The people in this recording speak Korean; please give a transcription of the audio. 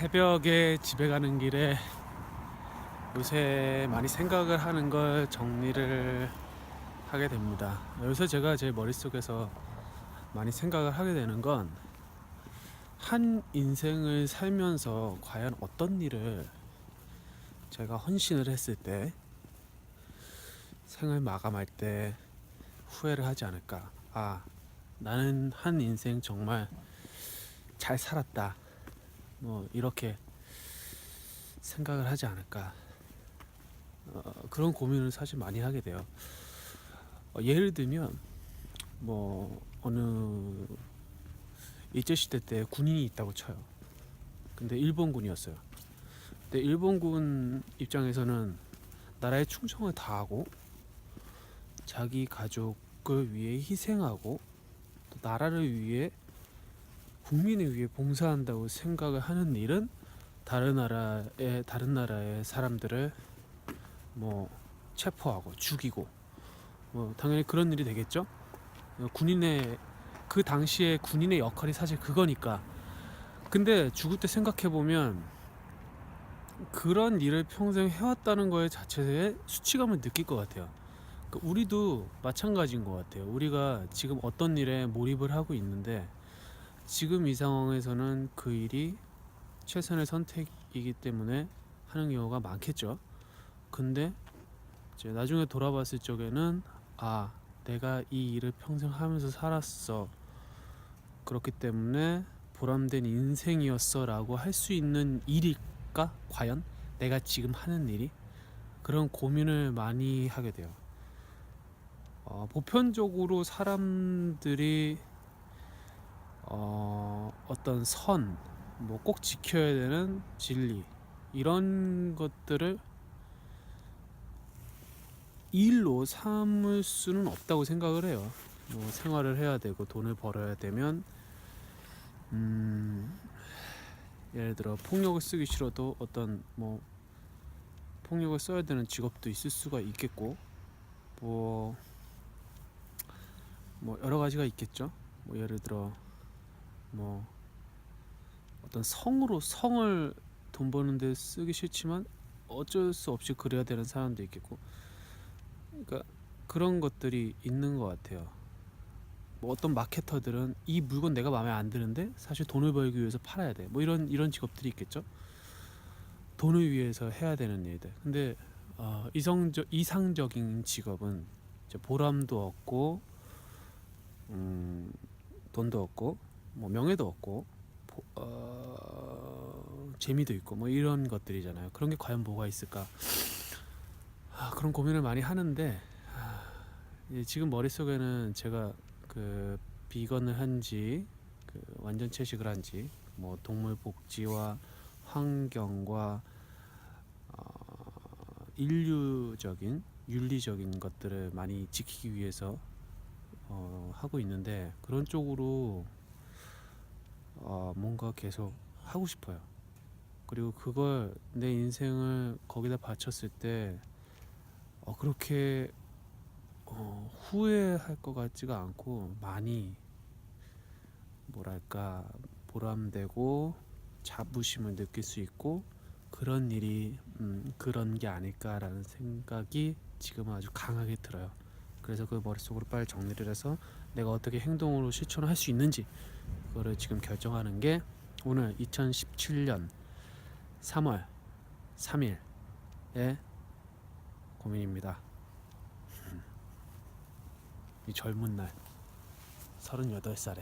새벽에 집에 가는 길에 요새 많이 생각을 하는 걸 정리를 하게 됩니다. 요새 제가 제 머릿속에서 많이 생각을 하게 되는 건 한 인생을 살면서 과연 어떤 일을 제가 헌신을 했을 때 생을 마감할 때 후회를 하지 않을까. 아, 나는 한 인생 정말 잘 살았다. 뭐 이렇게 생각을 하지 않을까 어, 그런 고민을 사실 많이 하게 돼요. 어, 예를 들면 뭐 어느 일제 시대 때 군인이 있다고 쳐요. 근데 일본군이었어요. 근데 일본군 입장에서는 나라에 충성을 다하고 자기 가족을 위해 희생하고 또 나라를 위해 국민을 위해 봉사한다고 생각을 하는 일은 다른 나라의 다른 나라의 사람들을 뭐 체포하고 죽이고 뭐 당연히 그런 일이 되겠죠. 어, 군인의 그 당시에 군인의 역할이 사실 그거니까. 근데 죽을 때 생각해 보면 그런 일을 평생 해왔다는 거에 자체에 수치감을 느낄 것 같아요. 그 우리도 마찬가지인 것 같아요. 우리가 지금 어떤 일에 몰입을 하고 있는데 지금 이 상황에서는 그 일이 최선의 선택이기 때문에 하는 경우가 많겠죠. 근데 이제 나중에 돌아봤을 적에는 아 내가 이 일을 평생 하면서 살았어. 그렇기 때문에 보람된 인생이었어라고 할 수 있는 일일까? 과연 내가 지금 하는 일이 그런 고민을 많이 하게 돼요. 어, 보편적으로 사람들이 어, 어떤 선, 뭐 꼭 지켜야 되는 진리 이런 것들을 일로 삼을 수는 없다고 생각을 해요. 뭐 생활을 해야 되고 돈을 벌어야 되면 음, 예를 들어 폭력을 쓰기 싫어도 어떤 뭐 폭력을 써야 되는 직업도 있을 수가 있겠고 뭐, 뭐 여러 가지가 있겠죠. 뭐 예를 들어 뭐 어떤 성으로 성을 돈 버는데 쓰기 싫지만 어쩔 수 없이 그래야 되는 사람도 있겠고 그러니까 그런 것들이 있는 것 같아요. 뭐 어떤 마케터들은 이 물건 내가 마음에 안 드는데 사실 돈을 벌기 위해서 팔아야 돼. 뭐 이런 이런 직업들이 있겠죠. 돈을 위해서 해야 되는 일들. 근데 어, 이성적 이상적인 직업은 보람도 없고 음, 돈도 없고 뭐 명예도 보- 어, 재미도 있고 뭐 이런 것들이잖아요. 그런 게 과연 뭐가 있을까? 아, 그런 고민을 많이 하는데 아, 지금 머릿속에는 제가 그 비건을 한지 그 완전 채식을 한지 뭐 동물 복지와 환경과 어, 인류적인 윤리적인 것들을 많이 지키기 위해서 어, 하고 있는데 그런 쪽으로 어, 뭔가 계속 하고 싶어요. 그리고 그걸 내 인생을 거기다 바쳤을 때 어, 그렇게 어, 후회할 것 같지가 않고 많이 뭐랄까 보람되고 자부심을 느낄 수 있고 그런 일이 음, 그런 게 아닐까라는 생각이 지금 아주 강하게 들어요. 그래서 그 머릿속으로 빨리 정리를 해서 내가 어떻게 행동으로 실천을 할 수 있는지 그거를 지금 결정하는 게 오늘 2017년 3월 3일의 고민입니다. 이 젊은 날 38살에